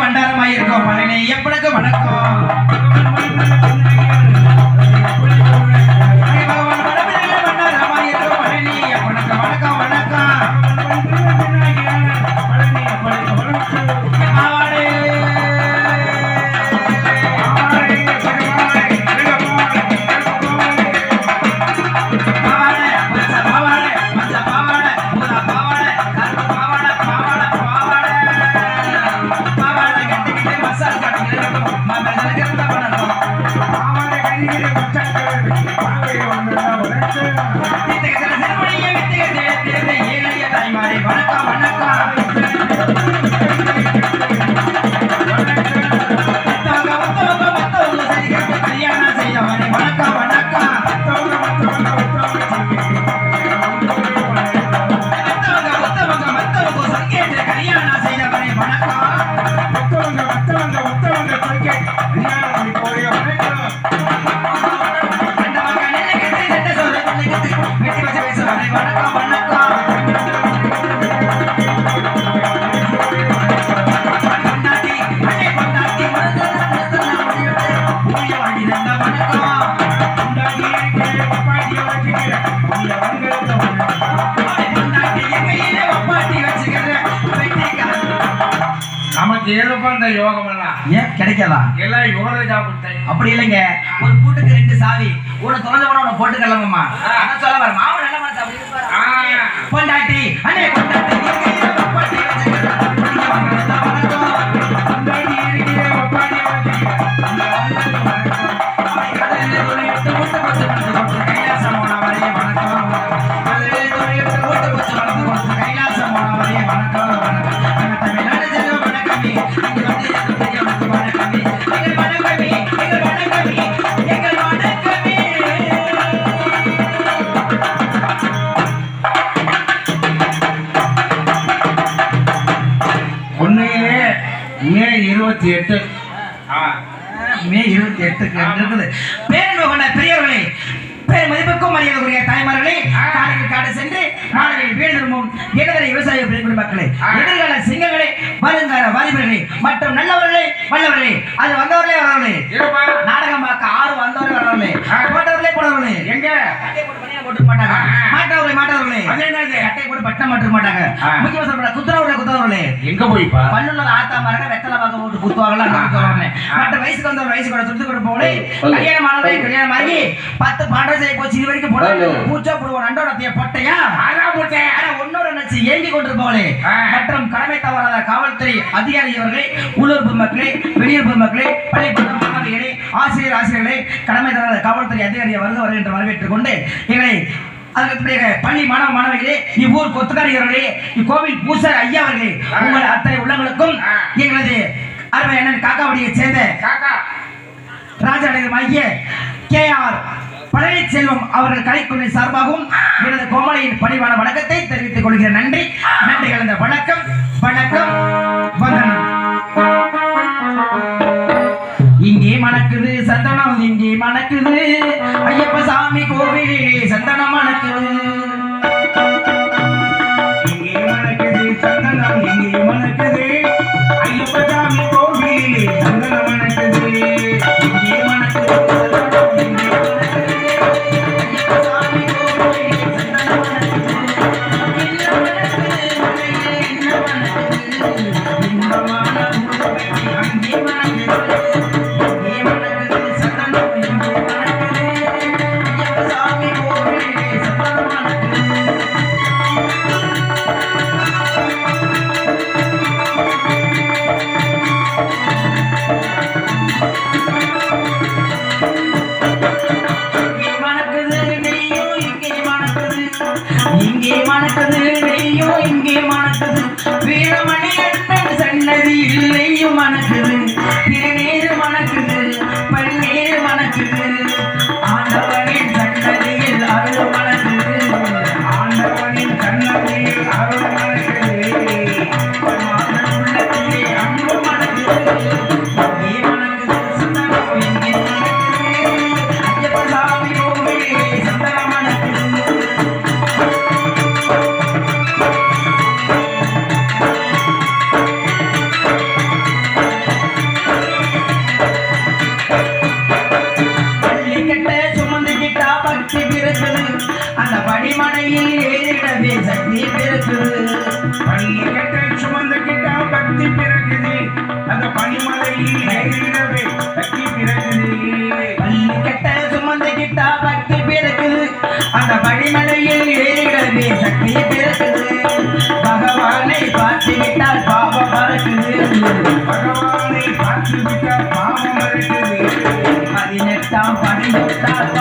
பண்டாரமாயிருக்கோம் பழனி எப்பனுக்கு வணக்கம்? ஏதுப்பா இந்த யோகம் எல்லாம் ஏன்? கிடைக்கலாம் எல்லாம் யோகா கொடுத்தேன் அப்படி இல்லைங்க. ஒரு பூட்டுக்கு ரெண்டு சாவி. உன தொலைஞ்ச கூட உன போட்டு கலங்கம்மா அதான் சொல்ல வர மாமன் நல்ல மனசு அப்படி. பொண்டாட்டி அண்ணே பொண்டாட்டி. மரியாதைக்குரிய தாய்மார்களே காடு சென்று வீடு திரும்பும் இடதரை விவசாய பெருங்குடி மக்களே எதிர்கால சிங்கங்களே வருங்கால வாலிபர்களே மற்றும் நல்லவர்களே வல்லவர்களே அது வந்தவர்களே வரவர்களே இருப்பா. நாடகம் பார்க்க ஆறு வந்தவர்களே வரவர்களே போட்டவர்களே போனவர்களே. எங்க? மாட்டாங்க. மாட்டவர்களே மாட்டவர்களே. பட்டம் மாட்டாங்க. ஆ. முக்கியமா சொல்ல குத்துறவர்களே குத்துறவர்களே எங்க போய்ப்பா? பல்லுள்ள ஆத்தா மரங்க வெத்தலை பாக்க போட்டு குத்துவாங்கல்ல அந்த மற்ற வயசுக்கு வந்த வயசு கூட சுட்டு கூட போகலே கல்யாணம் ஆனதே கல்யாணம் ஆகி பத்து பாண்டை செய்ய போச்சு இது வரைக்கும் போட்டு பூச்சா போடுவோம் நண்டோடத்தைய பொட்டையா? ஆனா போட்டேன் ஆனா ஒன்னோட நினைச்சு ஏங்கி கொண்டிருப்பவளே. ஆ. மற்றும் கடமை தவறாத காவல்துறை அதிகாரி அவர்களே உள்ளூர் பொதுமக்களே வெளியூர் பொதுமக்களே பள்ளிக்கூட மாணவிகளே ஆசிரியர் ஆசிரியர்களே கடமை தவறாத காவல்துறை அதிகாரி வருக வருக என்று வரவேற்றுக் கொண்டு எங்களை அதற்கு பிறகு பள்ளி மாணவ மாணவிகளே இவ்வூர் கொத்துக்காரிகளே இக்கோவில் பூசாரி ஐயா அவர்களே உங்கள் அத்தனை உள்ளங்களுக்கும். எங்களது அருமை அண்ணன் காக்காவடியை சேர்ந்த காக்கா. ராஜாடகமாகிய கே ஆர் பழனி செல்வம் அவர்கள் கலைக்குழு சார்பாகவும் எனது கோமலையின் பணிவான வணக்கத்தை தெரிவித்துக் கொள்கிற நன்றி. நன்றி கலந்த வணக்கம். வணக்கம். வந்தனம். இங்கே மணக்குது சந்தனம் இங்கே மணக்குது. ஐயப்ப சாமி கோவிலே சந்தனம் மணக்குது. பிரியமான சபரிமலையில் ஏறுகிறது சக்தி பிறக்குது பகவானை பார்த்து விட்டால் பாவம் மறக்குது. பகவானை பார்த்து விட்டால் பாவம் மறக்குது. பதினெட்டாம் பதினெட்டாம்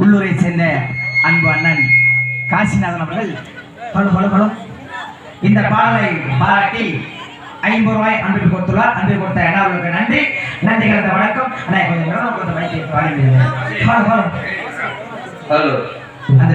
உள்ளூரை சேர்ந்த அன்பு அண்ணன் காசிநாதன் அவர்கள் பல பல பல இந்த பாடலை பாராட்டி ஐம்பது ரூபாய் அன்பு கொடுத்துள்ளார். அன்பு கொடுத்த எல்லாருக்கும் நன்றி. நன்றி கலந்த வணக்கம். ஆனால் கொஞ்சம் கொஞ்சம் ஹலோ அந்த